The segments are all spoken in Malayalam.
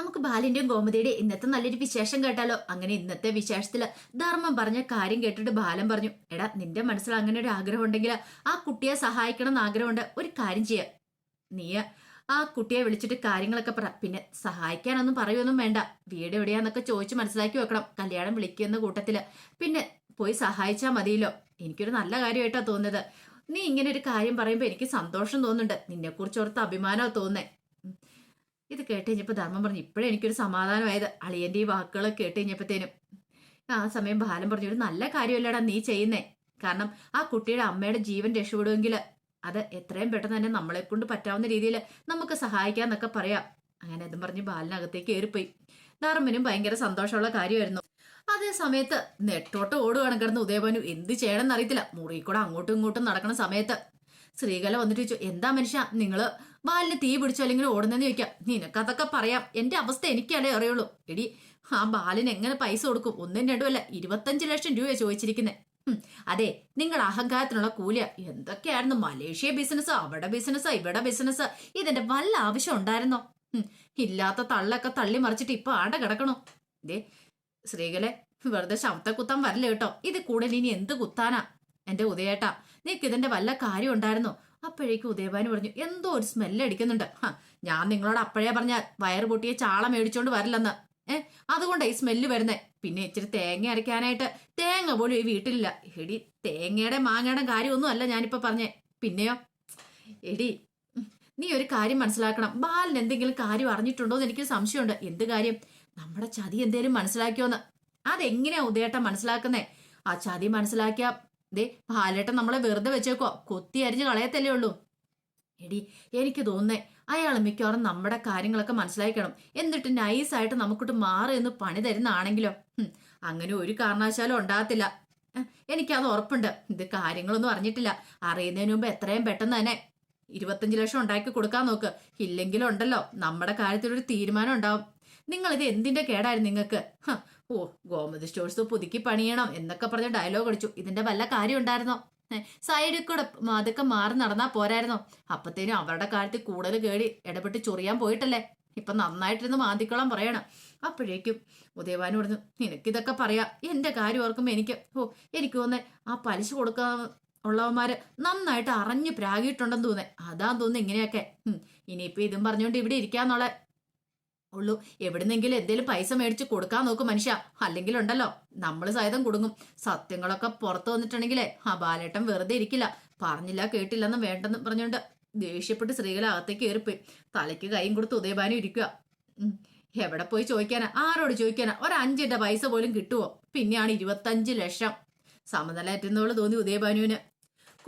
നമുക്ക് ബാലിന്റെയും ഗോമതിയുടെ ഇന്നത്തെ നല്ലൊരു വിശേഷം കേട്ടാലോ? അങ്ങനെ ഇന്നത്തെ വിശേഷത്തിൽ ധർമ്മം പറഞ്ഞ കാര്യം കേട്ടിട്ട് ബാലൻ പറഞ്ഞു എടാ നിന്റെ മനസ്സിൽ അങ്ങനെ ഒരു ആഗ്രഹം ഉണ്ടെങ്കിൽ ആ കുട്ടിയെ സഹായിക്കണം എന്ന് ആഗ്രഹമുണ്ട് ഒരു കാര്യം ചെയ്യ. നീ ആ കുട്ടിയെ വിളിച്ചിട്ട് കാര്യങ്ങളൊക്കെ പറ. പിന്നെ സഹായിക്കാനൊന്നും പറയുമൊന്നും വേണ്ട. വീട് എവിടെയാന്നൊക്കെ ചോദിച്ച് മനസ്സിലാക്കി വെക്കണം. കല്യാണം വിളിക്കുന്ന കൂട്ടത്തിൽ. പിന്നെ പോയി സഹായിച്ചാൽ മതിയല്ലോ. എനിക്കൊരു നല്ല കാര്യമായിട്ടാ തോന്നുന്നത്. നീ ഇങ്ങനെ ഒരു കാര്യം പറയുമ്പോൾ എനിക്ക് സന്തോഷം തോന്നുന്നുണ്ട്. നിന്നെക്കുറിച്ച് ഓർത്ത് അഭിമാനമാണ് തോന്നുന്നേ. ഉം. ഇത് കേട്ട് കഴിഞ്ഞപ്പോൾ ധർമ്മം പറഞ്ഞു ഇപ്പോഴേ എനിക്കൊരു സമാധാനമായത്. അളിയന്റെ ഈ വാക്കുകൾ കേട്ട് കഴിഞ്ഞപ്പോഴത്തേനും ആ സമയം ബാലൻ പറഞ്ഞു ഒരു നല്ല കാര്യമല്ലടാ നീ ചെയ്യുന്നേ. കാരണം ആ കുട്ടിയുടെ അമ്മയുടെ ജീവൻ രക്ഷപ്പെടുമെങ്കിൽ അത് എത്രയും പെട്ടെന്ന് തന്നെ നമ്മളെ കൊണ്ട് പറ്റാവുന്ന രീതിയിൽ നമുക്ക് സഹായിക്കാന്നൊക്കെ പറയാം. അങ്ങനെ അതും പറഞ്ഞ് ബാലിനകത്തേക്ക് കയറിപ്പോയി. ധർമ്മനും ഭയങ്കര സന്തോഷമുള്ള കാര്യമായിരുന്നു. അതേ സമയത്ത് നെട്ടോട്ട് ഓടുകയാണ് കിടന്ന് ഉദയവനു എന്ത് ചെയ്യണമെന്ന് അറിയത്തില്ല. മുറി കൂടെ അങ്ങോട്ടും ഇങ്ങോട്ടും നടക്കുന്ന സമയത്ത്. ശ്രീകല വന്നിട്ട് ചോദിച്ചു എന്താ മനുഷ്യ നിങ്ങൾ ബാലിന് തീ പിടിച്ചോ അല്ലെങ്കിൽ ഓടുന്നെന്ന് ചോദിക്കാം. നിനക്കതൊക്കെ പറയാം. എന്റെ അവസ്ഥ എനിക്കല്ലേ അറിയുള്ളൂ. എടി ആ ബാലിന് എങ്ങനെ പൈസ കൊടുക്കും? ഒന്നും രണ്ടുമല്ല ഇരുപത്തഞ്ച് ലക്ഷം രൂപ ചോദിച്ചിരിക്കുന്നത് അതെ നിങ്ങൾ അഹങ്കാരത്തിനുള്ള കൂലിയ. എന്തൊക്കെയായിരുന്നു? മലേഷ്യ ബിസിനസ് അവിടെ ബിസിനസ് ഇവിടെ ബിസിനസ് ഇതിന്റെ വല്ല ആവശ്യം ഉണ്ടായിരുന്നോ? ഇല്ലാത്ത തള്ളൊക്കെ തള്ളി മറിച്ചിട്ട് ഇപ്പൊ ആടെ കിടക്കണോ? ദേ സ്ത്രീകളെ വെറുതെ ശബ്ദ കുത്താൻ വരല്ല കേട്ടോ. ഇത് കൂടുതൽ ഇനി എന്ത് കുത്താനാ? എന്റെ ഉദയേട്ടാ നിനക്ക് ഇതിന്റെ വല്ല കാര്യം ഉണ്ടായിരുന്നോ? അപ്പോഴേക്കും ഉദയഭാനു പറഞ്ഞു എന്തോ ഒരു സ്മെല്ല് അടിക്കുന്നുണ്ട്. ഞാൻ നിങ്ങളോട് അപ്പോഴേ പറഞ്ഞ വയറ് പൊട്ടിയ ചാള മേടിച്ചോണ്ട് വരില്ലെന്ന്. ഏഹ് അതുകൊണ്ടാണ് ഈ സ്മെല്ല് വരുന്നത് പിന്നെ ഇച്ചിരി തേങ്ങ അരയ്ക്കാനായിട്ട് തേങ്ങ പോലും ഈ വീട്ടിലില്ല. എടി തേങ്ങയുടെ മാങ്ങയുടെ കാര്യമൊന്നും അല്ല ഞാനിപ്പോ പറഞ്ഞേ. പിന്നെയോ? എടി നീ ഒരു കാര്യം മനസ്സിലാക്കണം. ബാലിന് എന്തെങ്കിലും കാര്യം അറിഞ്ഞിട്ടുണ്ടോ എന്ന് എനിക്ക് സംശയമുണ്ട്. എന്ത് കാര്യം? നമ്മുടെ ചതി എന്തേലും മനസ്സിലാക്കിയോന്ന്. അതെങ്ങനെയാ ഉദയേട്ടൻ മനസ്സിലാക്കുന്നേ? ആ ചതി മനസ്സിലാക്കിയ ദേ ബാലേട്ടൻ നമ്മളെ വെറുതെ വെച്ചേക്കോ കൊത്തി അരിഞ്ഞ് കളയത്തല്ലേ ഉള്ളൂ. എടി എനിക്ക് തോന്നുന്നേ അയാൾ മിക്കവാറും നമ്മുടെ കാര്യങ്ങളൊക്കെ മനസ്സിലാക്കണം എന്നിട്ട് നൈസായിട്ട് നമുക്കിട്ട് മാറി എന്ന് പണി തരുന്നാണെങ്കിലോ. അങ്ങനെ ഒരു കാരണവശാലും ഉണ്ടാകത്തില്ല. എനിക്കത് ഉറപ്പുണ്ട്. ഇത് കാര്യങ്ങളൊന്നും അറിഞ്ഞിട്ടില്ല. അറിയുന്നതിന് മുമ്പ് എത്രയും പെട്ടെന്ന് തന്നെ ഇരുപത്തഞ്ച് ലക്ഷം ഉണ്ടാക്കി കൊടുക്കാൻ നോക്ക്. ഇല്ലെങ്കിലും ഉണ്ടല്ലോ നമ്മുടെ കാര്യത്തിലൊരു തീരുമാനം ഉണ്ടാവും. നിങ്ങൾ ഇത് എന്തിന്റെ കേടായിരുന്നു നിങ്ങൾക്ക്? ഓ ഗോമതി സ്റ്റോഴ്സ് പുതുക്കി പണിയണം എന്നൊക്കെ പറഞ്ഞ ഡയലോഗ് അടിച്ചു. ഇതിന്റെ വല്ല കാര്യം ഉണ്ടായിരുന്നോ? സൈഡിൽ കൂടെ അതൊക്കെ മാറി നടന്നാ പോരായിരുന്നോ? അപ്പത്തേനും അവരുടെ കാര്യത്തിൽ കൂടുതൽ കേടി ഇടപെട്ട് ചൊറിയാൻ പോയിട്ടല്ലേ? ഇപ്പൊ നന്നായിട്ടിരുന്ന് മാന്തിക്കോളം പറയണം. അപ്പോഴേക്കും ഉദയവാന് പറഞ്ഞു നിനക്കിതൊക്കെ പറയാ. എന്റെ കാര്യം ഓർക്കുമ്പോ എനിക്ക്. ഓ എനിക്ക് തോന്നേ ആ പലിശ കൊടുക്കാൻ ഉള്ളവന്മാര് നന്നായിട്ട് അറിഞ്ഞ് പ്രാഗിയിട്ടുണ്ടെന്ന് തോന്നേ അതാ തോന്നുന്നു ഇങ്ങനെയൊക്കെ. ഇനിയിപ്പൊ ഇതും പറഞ്ഞുകൊണ്ട് ഇവിടെ ഇരിക്കാന്നുള്ള. ഉള്ളൂ. എവിടുന്നെങ്കിലും എന്തേലും പൈസ മേടിച്ച് കൊടുക്കാൻ നോക്കും മനുഷ്യ. അല്ലെങ്കിൽ ഉണ്ടല്ലോ നമ്മൾ സഹിതം കുടുങ്ങും. സത്യങ്ങളൊക്കെ പുറത്തു വന്നിട്ടുണ്ടെങ്കിലേ ആ ബാലേട്ടൻ വെറുതെ ഇരിക്കില്ല. പറഞ്ഞില്ല കേട്ടില്ലെന്ന് വേണ്ടെന്ന് പറഞ്ഞുകൊണ്ട് ദേഷ്യപ്പെട്ട് സ്ത്രീകളെ അകത്തേക്ക് കയറിപ്പോയി തലയ്ക്ക് കൈയും കൊടുത്ത് ഉദയഭാനും ഇരിക്കുക എവിടെ പോയി ചോദിക്കാനാ? ആരോട് ചോദിക്കാനാ? ഒരു പൈസ പോലും കിട്ടുവോ? പിന്നെയാണ് ഇരുപത്തഞ്ച് ലക്ഷം. സമനിലയറ്റുന്നവൾ തോന്നി ഉദയഭാനുവിന്.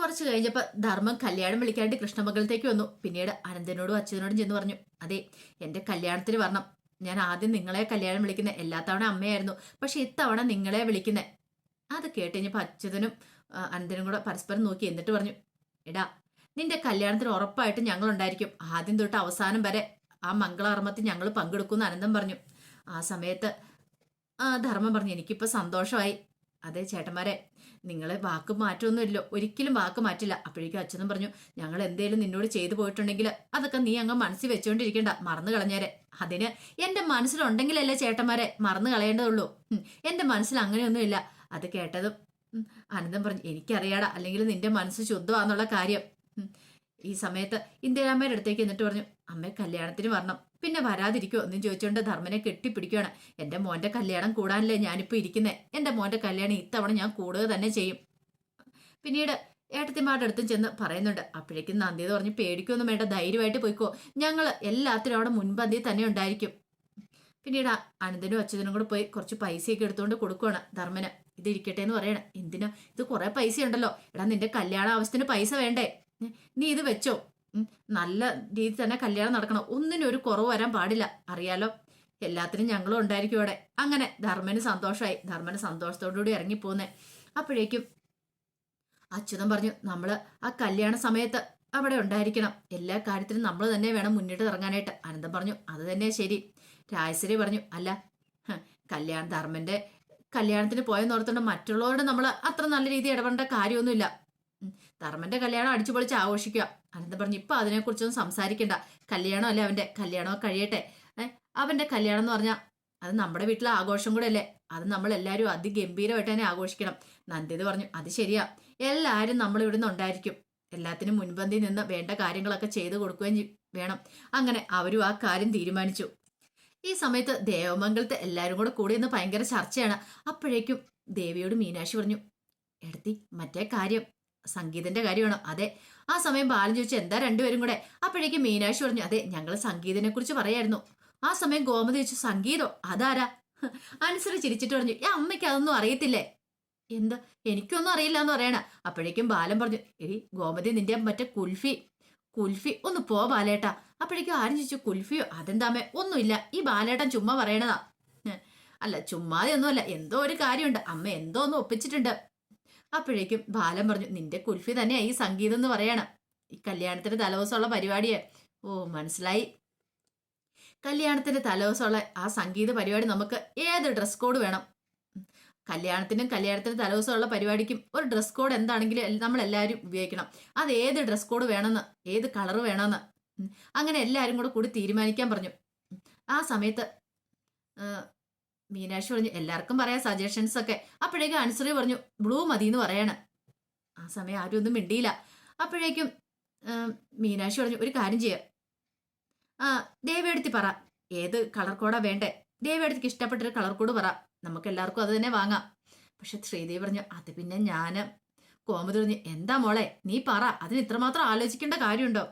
കുറച്ച് കഴിഞ്ഞപ്പോൾ ധർമ്മം കല്യാണം വിളിക്കാണ്ട് കൃഷ്ണമംഗലത്തേക്ക് വന്നു. പിന്നീട് അനന്തനോടും അച്ഛനോടും ചെന്ന് പറഞ്ഞു അതെ എന്റെ കല്യാണത്തിന് വരണം. ഞാൻ ആദ്യം നിങ്ങളെ കല്യാണം വിളിക്കുന്ന എല്ലാ തവണ അമ്മയായിരുന്നു പക്ഷെ ഇത്തവണ നിങ്ങളെ വിളിക്കുന്നേ. അത് കേട്ട് കഴിഞ്ഞപ്പോൾ അച്യുതനും അനന്തനും കൂടെ പരസ്പരം നോക്കി എന്നിട്ട് പറഞ്ഞു എടാ നിന്റെ കല്യാണത്തിന് ഉറപ്പായിട്ട് ഞങ്ങൾ ഉണ്ടായിരിക്കും ആദ്യം തൊട്ട് അവസാനം വരെ ആ മംഗളകർമ്മത്തിൽ ഞങ്ങൾ പങ്കെടുക്കുമെന്ന് അനന്തം പറഞ്ഞു. ആ സമയത്ത് ധർമ്മം പറഞ്ഞു എനിക്കിപ്പോൾ സന്തോഷമായി. അതെ ചേട്ടന്മാരെ നിങ്ങൾ വാക്ക് മാറ്റമൊന്നുമില്ലോ ഒരിക്കലും വാക്ക് മാറ്റില്ല. അപ്പോഴേക്കും അച്ഛനും പറഞ്ഞു ഞങ്ങൾ എന്തേലും നിന്നോട് ചെയ്തു പോയിട്ടുണ്ടെങ്കിൽ അതൊക്കെ നീ അങ്ങ് മനസ്സിൽ വെച്ചുകൊണ്ടിരിക്കണ്ട മറന്നു കളഞ്ഞേരെ. അതിന് എന്റെ മനസ്സിലുണ്ടെങ്കിലല്ലേ ചേട്ടന്മാരെ മറന്നു കളയേണ്ടതുള്ളൂ. എന്റെ മനസ്സിൽ അങ്ങനെയൊന്നുമില്ല. അത് കേട്ടതും അനന്തം പറഞ്ഞു എനിക്കറിയാടാ അല്ലെങ്കിൽ നിന്റെ മനസ്സ് ശുദ്ധമാന്നുള്ള കാര്യം. ഈ സമയത്ത് ഇന്ദിരാമ്മയുടെ അടുത്തേക്ക് എന്നിട്ട് പറഞ്ഞു അമ്മ കല്യാണത്തിന് വരണം. പിന്നെ വരാതിരിക്കുമോ എന്നും ചോദിച്ചുകൊണ്ട് ധർമ്മനെ കെട്ടിപ്പിടിക്കുകയാണ്. എന്റെ മോന്റെ കല്യാണം കൂടാനല്ലേ ഞാനിപ്പോ ഇരിക്കുന്നേ? എന്റെ മോന്റെ കല്യാണം ഇത്തവണ ഞാൻ കൂടുക തന്നെ ചെയ്യും. പിന്നീട് ഏട്ടത്തിമാരുടെ അടുത്തും ചെന്ന് പറയുന്നുണ്ട്. അപ്പോഴേക്കും നന്ദി പറഞ്ഞ് പേടിക്കൊന്നും വേണ്ട ധൈര്യമായിട്ട് പോയിക്കോ. ഞങ്ങൾ എല്ലാത്തിനും അവിടെ മുൻപന്തി തന്നെ ഉണ്ടായിരിക്കും. പിന്നീട് അനന്തനും അച്യുതനും കൂടെ പോയി കുറച്ച് പൈസയൊക്കെ എടുത്തുകൊണ്ട് കൊടുക്കുവാണ് ധർമ്മന്. ഇത് ഇരിക്കട്ടെ എന്ന് പറയണം. എന്തിനാ? ഇത് കുറേ പൈസ ഉണ്ടല്ലോ എടാ നിന്റെ കല്യാണ ആവശ്യത്തിന് പൈസ വേണ്ടേ? നീ ഇത് വെച്ചോ. നല്ല രീതിയിൽ തന്നെ കല്യാണം നടക്കണം. ഒന്നിനും ഒരു കുറവ് വരാൻ പാടില്ല. അറിയാലോ? എല്ലാത്തിനും ഞങ്ങളും ഉണ്ടായിരിക്കും അവിടെ. അങ്ങനെ ധർമ്മന് സന്തോഷമായി ധർമ്മന് സന്തോഷത്തോടുകൂടി ഇറങ്ങിപ്പോന്നെ. അപ്പോഴേക്കും അച്യുതൻ പറഞ്ഞു നമ്മൾ ആ കല്യാണ സമയത്ത് അവിടെ ഉണ്ടായിരിക്കണം. എല്ലാ കാര്യത്തിനും നമ്മൾ തന്നെ വേണം മുന്നിട്ട് ഇറങ്ങാനായിട്ട്. അനന്തം പറഞ്ഞു അത് തന്നെ ശരി. രാജശ്രീ പറഞ്ഞു അല്ല കല്യാണ ധർമ്മന്റെ കല്യാണത്തിന് പോയെന്ന് ഓർത്തുകൊണ്ട് മറ്റുള്ളവരോട് നമ്മൾ അത്ര നല്ല രീതിയിൽ ഇടപെടേണ്ട കാര്യമൊന്നുമില്ല. ധർമ്മന്റെ കല്യാണം അടിച്ചുപൊളിച്ച് ആഘോഷിക്കുക. അനന്തം പറഞ്ഞു ഇപ്പൊ അതിനെക്കുറിച്ചൊന്നും സംസാരിക്കണ്ട. കല്യാണം അല്ലേ അവന്റെ? കല്യാണം കഴിയട്ടെ. അവന്റെ കല്യാണം എന്ന് പറഞ്ഞാൽ അത് നമ്മുടെ വീട്ടിലെ ആഘോഷം കൂടെ അല്ലേ? അത് നമ്മൾ എല്ലാവരും അതിഗംഭീരമായിട്ട് തന്നെ ആഘോഷിക്കണം. നന്ദിത് പറഞ്ഞു അത് ശരിയാ. എല്ലാവരും നമ്മൾ ഇവിടുന്ന് ഉണ്ടായിരിക്കും. എല്ലാത്തിനും മുൻപന്തി നിന്ന് വേണ്ട കാര്യങ്ങളൊക്കെ ചെയ്തു കൊടുക്കുകയും വേണം. അങ്ങനെ അവരും ആ കാര്യം തീരുമാനിച്ചു. ഈ സമയത്ത് ദേവമംഗലത്തെ എല്ലാവരും കൂടെ കൂടി ഇന്ന് ഭയങ്കര ചർച്ചയാണ്. അപ്പോഴേക്കും ദേവിയോട് മീനാക്ഷി പറഞ്ഞു എടുത്തി മറ്റേ കാര്യം. സംഗീതന്റെ കാര്യമാണ്? അതെ. ആ സമയം ബാലൻ ചോദിച്ചു എന്താ രണ്ടുപേരും കൂടെ? അപ്പോഴേക്കും മീനാക്ഷി പറഞ്ഞു അതെ ഞങ്ങൾ സംഗീതനെ കുറിച്ച് പറയായിരുന്നു. ആ സമയം ഗോമതി ചോദിച്ചു സംഗീതോ? അതാരാ? അനുസരിച്ച് അനുസരി ചിരിച്ചിട്ട് പറഞ്ഞു ഈ അമ്മയ്ക്ക് അതൊന്നും അറിയത്തില്ലേ? എന്ത്? എനിക്കൊന്നും അറിയില്ല എന്ന് പറയണ. അപ്പോഴേക്കും ബാലൻ പറഞ്ഞു എടി ഗോമതി നിന്റെ മറ്റേ കുൽഫി കുൽഫി ഒന്ന് പോ ബാലേട്ട. അപ്പോഴേക്കും ആരും ചോദിച്ചു കുൽഫിയോ? അതെന്താമേ ഒന്നുമില്ല. ഈ ബാലേട്ടൻ ചുമ്മാ പറയണതാ. അല്ല ചുമ്മാതെ ഒന്നുമല്ല എന്തോ ഒരു കാര്യമുണ്ട്. അമ്മ എന്തോ ഒന്ന് ഒപ്പിച്ചിട്ടുണ്ട്. അപ്പോഴേക്കും ബാലൻ പറഞ്ഞു നിന്റെ കുൽഫി തന്നെയാ ഈ സംഗീതം എന്ന് പറയണം. ഈ കല്യാണത്തിന്റെ തലേദിവസമുള്ള പരിപാടിയെ. ഓ മനസ്സിലായി. കല്യാണത്തിന്റെ തലേദിവസമുള്ള ആ സംഗീത പരിപാടി നമുക്ക് ഏത് ഡ്രസ് കോഡ് വേണം. കല്യാണത്തിനും കല്യാണത്തിന് തലേദിവസമുള്ള പരിപാടിക്കും ഒരു ഡ്രസ് കോഡ് എന്താണെങ്കിലും നമ്മൾ എല്ലാവരും ഉപയോഗിക്കണം. അത് ഏത് ഡ്രസ് കോഡ് വേണമെന്ന് ഏത് കളർ വേണമെന്ന്. അങ്ങനെ എല്ലാവരും കൂടെ കൂടി തീരുമാനിക്കാൻ പറഞ്ഞു. ആ സമയത്ത് മീനാക്ഷി പറഞ്ഞു എല്ലാവർക്കും പറയാം സജഷൻസ് ഒക്കെ. അപ്പോഴേക്കും അനുസറി പറഞ്ഞു ബ്ലൂ മതി എന്ന് പറയാണ്. ആ സമയം ആരും ഒന്നും മിണ്ടിയില്ല. അപ്പോഴേക്കും മീനാക്ഷി പറഞ്ഞു ഒരു കാര്യം ചെയ്യാം. ആ ദേവിയെടുത്തി പറ ഏത് കളർ കോഡാ വേണ്ടേ? ദേവിയെടുത്തിക്ക് ഇഷ്ടപ്പെട്ടൊരു കളർ കോഡ് പറ. നമുക്ക് എല്ലാവർക്കും അത് തന്നെ വാങ്ങാം. പക്ഷെ ശ്രീദേവി പറഞ്ഞു അത് പിന്നെ ഞാൻ കോമതി പറഞ്ഞു എന്താ മോളെ നീ പറ. അതിന് ഇത്രമാത്രം ആലോചിക്കേണ്ട കാര്യമുണ്ടോ?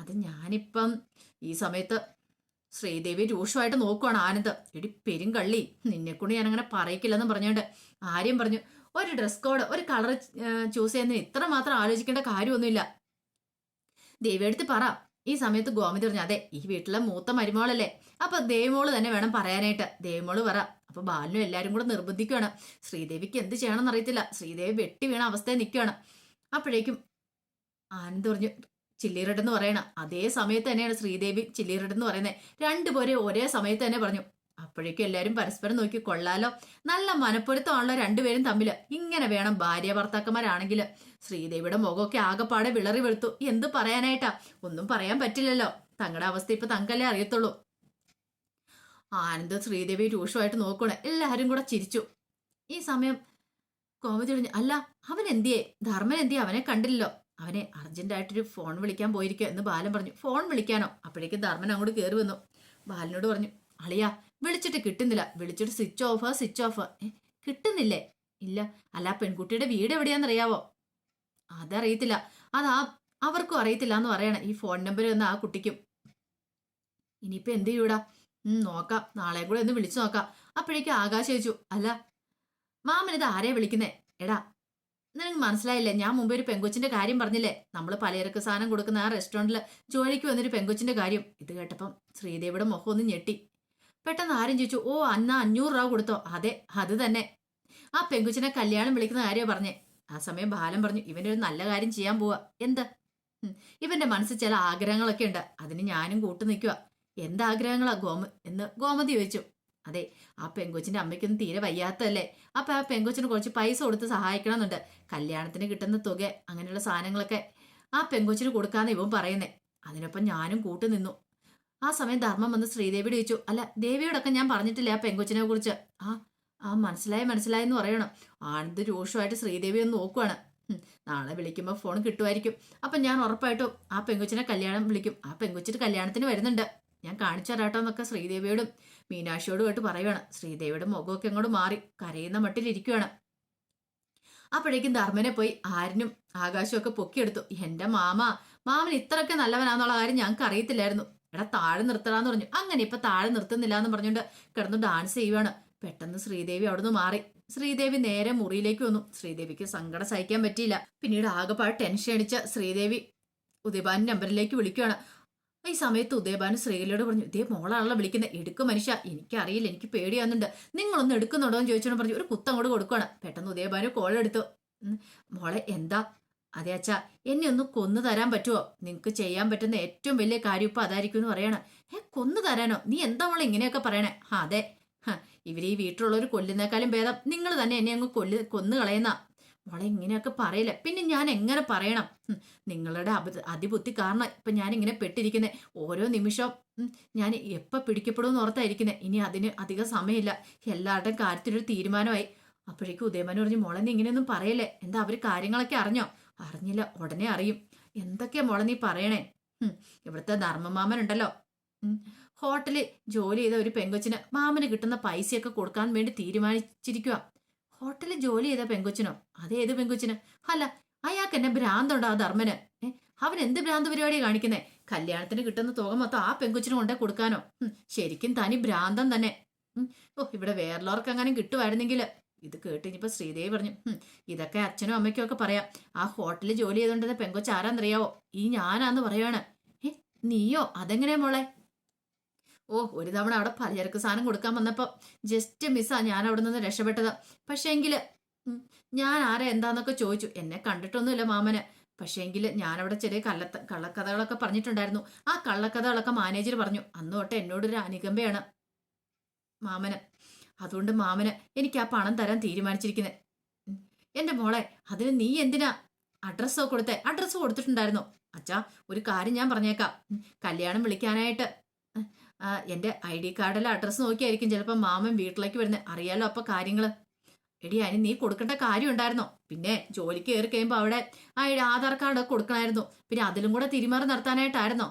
അത് ഞാനിപ്പം ഈ സമയത്ത് ശ്രീദേവി രൂക്ഷമായിട്ട് നോക്കുവാണ് ആനന്ദ്. എടി പെരുങ്കള്ളി നിന്നെക്കൊണ്ട് അങ്ങനെ പറയിക്കില്ലെന്ന് പറഞ്ഞുകൊണ്ട് ആര്യം പറഞ്ഞു ഒരു ഡ്രസ് കോഡ് ഒരു കളർ ചൂസ് ചെയ്യുന്ന ഇത്ര മാത്രം ആലോചിക്കേണ്ട കാര്യമൊന്നുമില്ല. ദേവിയെടുത്ത് പറ ഈ സമയത്ത് ഗോമതി പറഞ്ഞു അതെ ഈ വീട്ടിലെ മൂത്ത മരുമോളല്ലേ. അപ്പൊ ദേവിമോൾ തന്നെ വേണം പറയാനായിട്ട്. ദേവിമോൾ പറ അപ്പൊ ബാലിനും എല്ലാരും കൂടെ നിർബന്ധിക്കുകയാണ് ശ്രീദേവിക്ക് എന്ത് ചെയ്യണമെന്ന് അറിയത്തില്ല. ശ്രീദേവി വെട്ടി വീണ അവസ്ഥയിൽ നിൽക്കുകയാണ് അപ്പോഴേക്കും ആനന്ദ് പറഞ്ഞു ചില്ലീറഡ് എന്ന് പറയണ. അതേ സമയത്ത് തന്നെയാണ് ശ്രീദേവി ചില്ലീറഡ് എന്ന് പറയുന്നത് രണ്ടുപേരെ ഒരേ സമയത്ത് തന്നെ പറഞ്ഞു അപ്പോഴേക്കും എല്ലാവരും പരസ്പരം നോക്കി കൊള്ളാലോ. നല്ല മനപ്പൊരുത്തമാണല്ലോ രണ്ടുപേരും തമ്മിൽ ഇങ്ങനെ വേണം ഭാര്യ ഭർത്താക്കന്മാരാണെങ്കിൽ. ശ്രീദേവിയുടെ മുഖമൊക്കെ ആകെപ്പാടെ വിളറി വെളുത്തു. എന്ത് പറയാനായിട്ടാ? ഒന്നും പറയാൻ പറ്റില്ലല്ലോ. തങ്ങളുടെ അവസ്ഥ ഇപ്പൊ തങ്കല്ലേ അറിയത്തുള്ളൂ. ആനന്ദ് ശ്രീദേവി രൂക്ഷമായിട്ട് നോക്കണേ എല്ലാവരും കൂടെ ചിരിച്ചു. ഈ സമയം കോമതി അല്ല അവൻ എന്തിയേ ധർമ്മൻ എന്തിയെ അവനെ കണ്ടില്ലല്ലോ. അവനെ അർജന്റായിട്ടൊരു ഫോൺ വിളിക്കാൻ പോയിരിക്കുക എന്ന് ബാലൻ പറഞ്ഞു. ഫോൺ വിളിക്കാനോ? അപ്പോഴേക്കും ധർമ്മൻ അങ്ങോട്ട് കയറി വന്നു. ബാലനോട് പറഞ്ഞു അളിയാ വിളിച്ചിട്ട് കിട്ടുന്നില്ല. വിളിച്ചിട്ട് സ്വിച്ച് ഓഫ് സ്വിച്ച് ഓഫ് കിട്ടുന്നില്ലേ? ഇല്ല. അല്ല പെൺകുട്ടിയുടെ വീട് എവിടെയാണെന്നറിയാവോ? അതറിയത്തില്ല. അതാ അവർക്കും അറിയത്തില്ല എന്ന് പറയണം. ഈ ഫോൺ നമ്പർ ഒന്ന് ആ കുട്ടിക്കും. ഇനിയിപ്പോ എന്ത് ചെയ്യൂടാ? നോക്കാം. നാളെ കൂടെ ഒന്ന് വിളിച്ചു നോക്കാം. അപ്പോഴേക്കും ആകാശ് ചോദിച്ചു അല്ല മാമൻ ഇത് ആരെയാ വിളിക്കുന്നേ? എടാ നിനക്ക് മനസ്സിലായില്ലേ? ഞാൻ മുമ്പ് ഒരു പെങ്കൊച്ചിന്റെ കാര്യം പറഞ്ഞില്ലേ? നമ്മൾ പലചരക്ക് സാധനം കൊടുക്കുന്ന ആ റെസ്റ്റോറന്റിൽ ജോലിക്ക് വന്നൊരു പെങ്കൊച്ചിന്റെ കാര്യം. ഇത് കേട്ടപ്പം ശ്രീദേവിയുടെ മുഖം ഒന്ന് ഞെട്ടി. പെട്ടെന്ന് ആരും ചോദിച്ചു ഓ അന്ന അഞ്ഞൂറ് രൂപ കൊടുത്തോ? അതെ അത് തന്നെ. ആ പെങ്കുച്ചിനെ കല്യാണം വിളിക്കുന്ന കാര്യം പറഞ്ഞേ. ആ സമയം ബാലൻ പറഞ്ഞു ഇവന്റെ ഒരു നല്ല കാര്യം ചെയ്യാൻ പോവാ. എന്താ? ഇവന്റെ മനസ്സിൽ ചില ആഗ്രഹങ്ങളൊക്കെ ഉണ്ട്. അതിന് ഞാനും കൂട്ടു നിൽക്കുക എന്താഗ്രഹങ്ങളാ ഗോമ? എന്ന് ഗോമതി ചോദിച്ചു. അതെ ആ പെങ്കൊച്ചിന്റെ അമ്മയ്ക്കൊന്നും തീരെ വയ്യാത്തല്ലേ അപ്പൊ ആ പെങ്കൊച്ചിന് കുറച്ച് പൈസ കൊടുത്ത് സഹായിക്കണമെന്നുണ്ട്. കല്യാണത്തിന് കിട്ടുന്ന തുക അങ്ങനെയുള്ള സാധനങ്ങളൊക്കെ ആ പെങ്കൊച്ചിന് കൊടുക്കാന്ന് ഇവൻ പറയുന്നേ. അതിനൊപ്പം ഞാനും കൂട്ടു നിന്നു. ആ സമയം ധർമ്മം വന്ന് ശ്രീദേവിയോട് ചോദിച്ചു അല്ല ദേവിയോടൊക്കെ ഞാൻ പറഞ്ഞിട്ടില്ല ആ പെങ്കൊച്ചിനെ കുറിച്ച്? ആ ആ മനസ്സിലായി മനസ്സിലായി എന്ന് പറയണം. ആനന്ദ് രൂക്ഷമായിട്ട് ശ്രീദേവി ഒന്ന് നോക്കുവാണ്. നാളെ വിളിക്കുമ്പോൾ ഫോൺ കിട്ടുമായിരിക്കും. അപ്പം ഞാൻ ഉറപ്പായിട്ടും ആ പെങ്കൊച്ചിനെ കല്യാണം വിളിക്കും. ആ പെങ്കൊച്ചിട്ട് കല്യാണത്തിന് വരുന്നുണ്ട്. ഞാൻ കാണിച്ചു തരാട്ടോ എന്നൊക്കെ ശ്രീദേവിയോടും മീനാക്ഷിയോടും കേട്ട് പറയുവാണ്. ശ്രീദേവിയുടെ മുഖമൊക്കെ അങ്ങോട്ട് മാറി. കരയുന്ന മട്ടിലിരിക്കുവാണ് അപ്പോഴേക്കും ധർമ്മനെ പോയി ആരിനും ആകാശവും ഒക്കെ പൊക്കിയെടുത്തു. എന്റെ മാമ മാമൻ ഇത്രയൊക്കെ നല്ലവനാന്നുള്ള കാര്യം ഞങ്ങൾക്ക് അറിയത്തില്ലായിരുന്നു. എടാ താഴെ നിർത്തടാന്ന് പറഞ്ഞു. അങ്ങനെ ഇപ്പൊ താഴെ നിർത്തുന്നില്ല എന്ന് പറഞ്ഞുകൊണ്ട് കിടന്നു ഡാൻസ് ചെയ്യുവാണ്. പെട്ടെന്ന് ശ്രീദേവി അവിടുന്ന് മാറി. ശ്രീദേവി നേരെ മുറിയിലേക്ക് വന്നു. ശ്രീദേവിക്ക് സങ്കടം സഹിക്കാൻ പറ്റിയില്ല. പിന്നീട് ആകെപ്പാട് ടെൻഷൻ അടിച്ച ശ്രീദേവി ഉദയബാൻ നമ്പറിലേക്ക് വിളിക്കുകയാണ് ഈ സമയത്ത് ഉദയഭാനു ശ്രീകലയോട് പറഞ്ഞു ഇതേ മോളാണല്ലോ വിളിക്കുന്നത് എടുക്കും മനുഷ്യ. എനിക്കറിയില്ല. എനിക്ക് പേടിയാവുന്നുണ്ട് നിങ്ങളൊന്ന് എടുക്കുന്നുണ്ടോ എന്ന് ചോദിച്ചോണ്ട് പറഞ്ഞു ഒരു കുത്തം കൂടെ കൊടുക്കുകയാണ് പെട്ടെന്ന് ഉദയബാനു കോൾ എടുത്തു. മോളെ എന്താ? അതെ അച്ഛാ. എന്നെ ഒന്ന് കൊന്നു തരാൻ പറ്റുമോ നിങ്ങൾക്ക് ചെയ്യാൻ പറ്റുന്ന ഏറ്റവും വലിയ കാര്യം ഇപ്പൊ അതായിരിക്കും എന്ന് പറയണം. ഏ കൊന്നു തരാനോ? നീ എന്താ മോളെ ഇങ്ങനെയൊക്കെ പറയണേ? ആ അതെ. ഹ, ഇവർ ഈ വീട്ടിലുള്ളവർ കൊല്ലുന്നേക്കാളും ഭേദം. നിങ്ങൾ തന്നെ എന്നെ അങ്ങ് കൊല്ലു കൊന്നു കളയുന്ന മോളെ ഇങ്ങനെയൊക്കെ പറയില്ല? പിന്നെ ഞാൻ എങ്ങനെ പറയണം? നിങ്ങളുടെ അബ അതിബുദ്ധി കാരണം ഇപ്പൊ ഞാൻ ഇങ്ങനെ പെട്ടിരിക്കുന്നത് ഓരോ നിമിഷം ഞാൻ എപ്പ പിടിക്കപ്പെടുമെന്ന് ഓർത്തായിരിക്കുന്നത് ഇനി അതിന് അധിക സമയമില്ല. എല്ലാവരുടെയും കാര്യത്തിലൊരു തീരുമാനമായി. അപ്പോഴേക്കും ഉദയമൻ പറഞ്ഞു മോളെ നീ ഇങ്ങനെയൊന്നും പറയല്ലേ? എന്താ അവർ കാര്യങ്ങളൊക്കെ അറിഞ്ഞോ? അറിഞ്ഞില്ല ഉടനെ അറിയും. എന്തൊക്കെയാ മോളെ നീ പറയണേ? ഇവിടുത്തെ ധർമ്മമാമൻ ഉണ്ടല്ലോ. ഹോട്ടലിൽ ജോലി ചെയ്ത ഒരു പെങ്കൊച്ചിന് മാമന് കിട്ടുന്ന പൈസയൊക്കെ കൊടുക്കാൻ വേണ്ടി തീരുമാനിച്ചിരിക്കുക ഹോട്ടലിൽ ജോലി ചെയ്ത പെങ്കൊച്ചിനോ? അതേത് പെങ്കൊച്ചിന്? അല്ല അയാൾക്ക് എന്നെ ഭ്രാന്തുണ്ടോ ആ ധർമ്മന്? അവൻ എന്ത് ഭ്രാന്ത് പരിപാടി കാണിക്കുന്നേ? കല്യാണത്തിന് കിട്ടുന്ന തുക മൊത്തം ആ പെങ്കുച്ചിനും കൊണ്ടേ കൊടുക്കാനോ? ശരിക്കും തനി ഭ്രാന്തം തന്നെ. ഓ ഇവിടെ വേറുള്ളവർക്ക് അങ്ങനെ കിട്ടുമായിരുന്നെങ്കിൽ ഇത് കേട്ട് ഇനിയിപ്പോൾ ശ്രീദേവി പറഞ്ഞു ഇതൊക്കെ അച്ഛനും അമ്മയ്ക്കും ഒക്കെ പറയാം. ആ ഹോട്ടലിൽ ജോലി ചെയ്തുകൊണ്ടിരുന്ന പെങ്കൊച്ച് ആരാന്നറിയാവോ? ഈ ഞാനാന്ന് പറയാണ് ഏ നീയോ? അതെങ്ങനെയാ മോളെ? ഓ ഒരു തവണ അവിടെ പലചരക്ക് സാധനം കൊടുക്കാൻ വന്നപ്പോൾ ജസ്റ്റ് മിസ്സാ ഞാൻ അവിടെ നിന്ന് രക്ഷപ്പെട്ടത്. പക്ഷേങ്കിൽ ഞാൻ ആരെ എന്താന്നൊക്കെ ചോദിച്ചു. എന്നെ കണ്ടിട്ടൊന്നുമില്ല മാമന്. പക്ഷേങ്കിൽ ഞാനവിടെ ചെറിയ കള്ളത്ത കള്ളക്കഥകളൊക്കെ പറഞ്ഞിട്ടുണ്ടായിരുന്നു. ആ കള്ളക്കഥകളൊക്കെ മാനേജർ പറഞ്ഞു. അന്ന് തൊട്ട് എന്നോടൊരു അനുകമ്പയാണ് മാമന്. അതുകൊണ്ട് മാമന് എനിക്ക് ആ പണം തരാൻ തീരുമാനിച്ചിരിക്കുന്നത് എന്റെ മോളെ അതിന് നീ എന്തിനാ അഡ്രസ്സോ കൊടുത്തേ? അഡ്രസ്സ് കൊടുത്തിട്ടുണ്ടായിരുന്നോ. അച്ഛാ ഒരു കാര്യം ഞാൻ പറഞ്ഞേക്കാം. കല്യാണം വിളിക്കാനായിട്ട് ആ, എന്റെ ഐ ഡി കാർഡിലെ അഡ്രസ്സ് നോക്കിയായിരിക്കും ചിലപ്പോൾ മാമൻ വീട്ടിലേക്ക് വരുന്നത് അറിയാലോ അപ്പോൾ കാര്യങ്ങൾ. എടി അതിന് നീ കൊടുക്കേണ്ട കാര്യം ഉണ്ടായിരുന്നോ? പിന്നെ ജോലിക്ക് കയറി കഴിയുമ്പോൾ അവിടെ ആ ആധാർ കാർഡ് കൊടുക്കണമായിരുന്നു പിന്നെ അതിലും കൂടെ തിരിമറി നടത്താനായിട്ടായിരുന്നോ?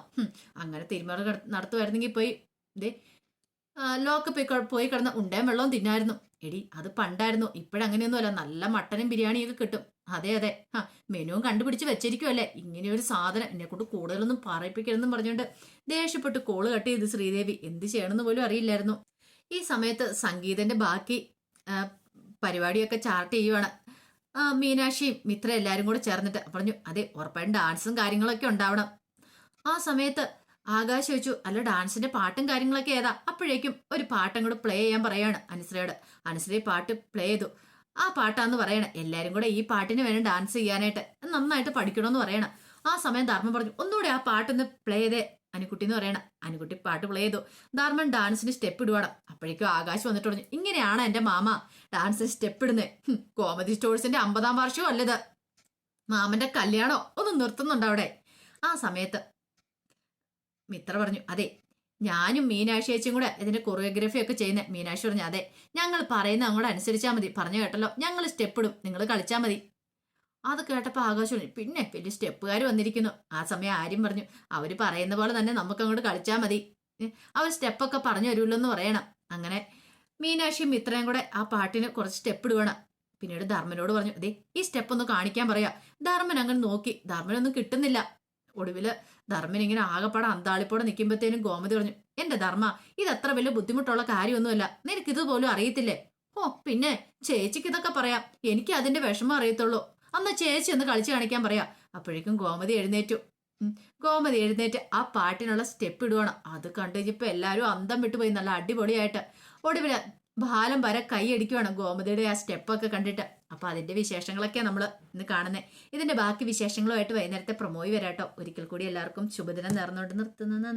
അങ്ങനെ തിരിമറി നട- നടത്തുമായിരുന്നെങ്കിൽ പോയി ദേ ലോക്ക് പോയി പോയി കിടന്ന് ഉണ്ടേം വെള്ളവും തിന്നായിരുന്നു. എടി അത് പണ്ടായിരുന്നു. ഇപ്പോഴങ്ങനെയൊന്നുമല്ല. നല്ല മട്ടനും ബിരിയാണിയൊക്കെ കിട്ടും. അതെ അതെ. ആ മെനുവും കണ്ടുപിടിച്ച് വെച്ചിരിക്കുമല്ലേ ഇങ്ങനെ ഒരു സാധനം എന്നെ കൊണ്ട് കൂടുതലൊന്നും പറയിപ്പിക്കരുതെന്നും പറഞ്ഞുകൊണ്ട് ദേഷ്യപ്പെട്ട് കോൾ കട്ട് ചെയ്ത് ശ്രീദേവി എന്ത് ചെയ്യണമെന്ന് പോലും അറിയില്ലായിരുന്നു. ഈ സമയത്ത് സംഗീതന്റെ ബാക്കി പരിപാടിയൊക്കെ ചാർട്ട് ചെയ്യുവാണ്. മീനാക്ഷിയും മിത്ര എല്ലാവരും കൂടെ ചേർന്നിട്ട് പറഞ്ഞു അതെ ഉറപ്പായും ഡാൻസും കാര്യങ്ങളൊക്കെ ഉണ്ടാവണം. ആ സമയത്ത് ആകാശ് ചോദിച്ചു അല്ല ഡാൻസിന്റെ പാട്ടും കാര്യങ്ങളൊക്കെ ഏതാ? അപ്പോഴേക്കും ഒരു പാട്ടും കൂടെ പ്ലേ ചെയ്യാൻ പറയാണ് അനുശ്രയോട് അനുശ്രയ പാട്ട് പ്ലേ ചെയ്തു. ആ പാട്ടാന്ന് പറയണം എല്ലാരും കൂടെ ഈ പാട്ടിന് വേണം ഡാൻസ് ചെയ്യാനായിട്ട്. നന്നായിട്ട് പഠിക്കണമെന്ന് പറയണം. ആ സമയം ധർമ്മം പറഞ്ഞു ഒന്നുകൂടെ ആ പാട്ടൊന്ന് പ്ലേ ചെയ്തേ അനുക്കുട്ടി എന്ന് പറയണം. അനുക്കുട്ടി പാട്ട് പ്ലേ ചെയ്തു. ധർമ്മൻ ഡാൻസിന് സ്റ്റെപ്പ് ഇടുവാണ്. അപ്പോഴേക്കും ആകാശ് വന്നിട്ട് പറഞ്ഞു ഇങ്ങനെയാണ് എന്റെ മാമ ഡാൻസിന് സ്റ്റെപ്പ് ഇടുന്നേ. കോമഡി സ്റ്റോഴ്സിന്റെ അമ്പതാം വർഷവും അല്ലത് മാമന്റെ കല്യാണോ? ഒന്ന് നിർത്തുന്നുണ്ട് അവിടെ? ആ സമയത്ത് മിത്ര പറഞ്ഞു അതെ ഞാനും മീനാക്ഷി ചേച്ചിയും കൂടെ ഇതിന്റെ കൊറിയോഗ്രഫി ഒക്കെ ചെയ്യുന്ന. മീനാക്ഷി പറഞ്ഞു അതെ ഞങ്ങൾ പറയുന്ന അങ്ങോട്ട് അനുസരിച്ചാൽ മതി പറഞ്ഞു കേട്ടല്ലോ ഞങ്ങൾ സ്റ്റെപ്പ് ഇടും നിങ്ങൾ കളിച്ചാൽ മതി. അത് കേട്ടപ്പോൾ ആകാശം പിന്നെ വലിയ സ്റ്റെപ്പുകാർ വന്നിരിക്കുന്നു. ആ സമയം ആര്യം പറഞ്ഞു അവർ പറയുന്ന പോലെ തന്നെ നമുക്ക് അങ്ങോട്ട് കളിച്ചാൽ മതി. അവർ സ്റ്റെപ്പൊക്കെ പറഞ്ഞു തരുമല്ലോ എന്ന് പറയണം. അങ്ങനെ മീനാക്ഷിയും മിത്രയും കൂടെ ആ പാട്ടിന് കുറച്ച് സ്റ്റെപ്പ് ഇടുവാണ്. പിന്നീട് ധർമ്മനോട് പറഞ്ഞു അതെ ഈ സ്റ്റെപ്പ് ഒന്ന് കാണിക്കാൻ പറയാ. ധർമ്മൻ അങ്ങനെ നോക്കി ധർമ്മനൊന്നും കിട്ടുന്നില്ല. ഒടുവിൽ ധർമ്മൻ ഇങ്ങനെ ആകപ്പാടെ അന്താളിപ്പോടെ നിൽക്കുമ്പോഴത്തേനും ഗോമതി പറഞ്ഞു എന്റെ ധർമ്മ ഇത് അത്ര വലിയ ബുദ്ധിമുട്ടുള്ള കാര്യമൊന്നുമല്ല. നിനക്ക് ഇതുപോലും അറിയത്തില്ലേ? ഓ പിന്നെ ചേച്ചിക്ക് ഇതൊക്കെ പറയാം. എനിക്ക് അതിന്റെ വിഷമം അറിയത്തുള്ളൂ. അന്ന് ചേച്ചി ഒന്ന് കളിച്ചു കാണിക്കാൻ പറയാം. അപ്പോഴേക്കും ഗോമതി എഴുന്നേറ്റു. ഗോമതി എഴുന്നേറ്റ് ആ പാട്ടിനുള്ള സ്റ്റെപ്പ് ഇടുവാണ്. അത് കണ്ടു കഴിഞ്ഞപ്പോ എല്ലാരും അന്തം വിട്ടുപോയി. നല്ല അടിപൊളിയായിട്ട്. ഒടുവിൽ ബാലം വരെ കൈയടിക്കുവാണ് ഗോമതിയുടെ ആ സ്റ്റെപ്പൊക്കെ കണ്ടിട്ട്. അപ്പൊ അതിന്റെ വിശേഷങ്ങളൊക്കെ നമ്മൾ ഇന്ന് കാണുന്നത് ഇതിന്റെ ബാക്കി വിശേഷങ്ങളുമായിട്ട് വൈകുന്നേരത്തെ പ്രൊമോയി വരാട്ടോ. ഒരിക്കൽ കൂടി എല്ലാവർക്കും ശുഭദിനം നേർന്നുകൊണ്ട് നിർത്തുന്നു.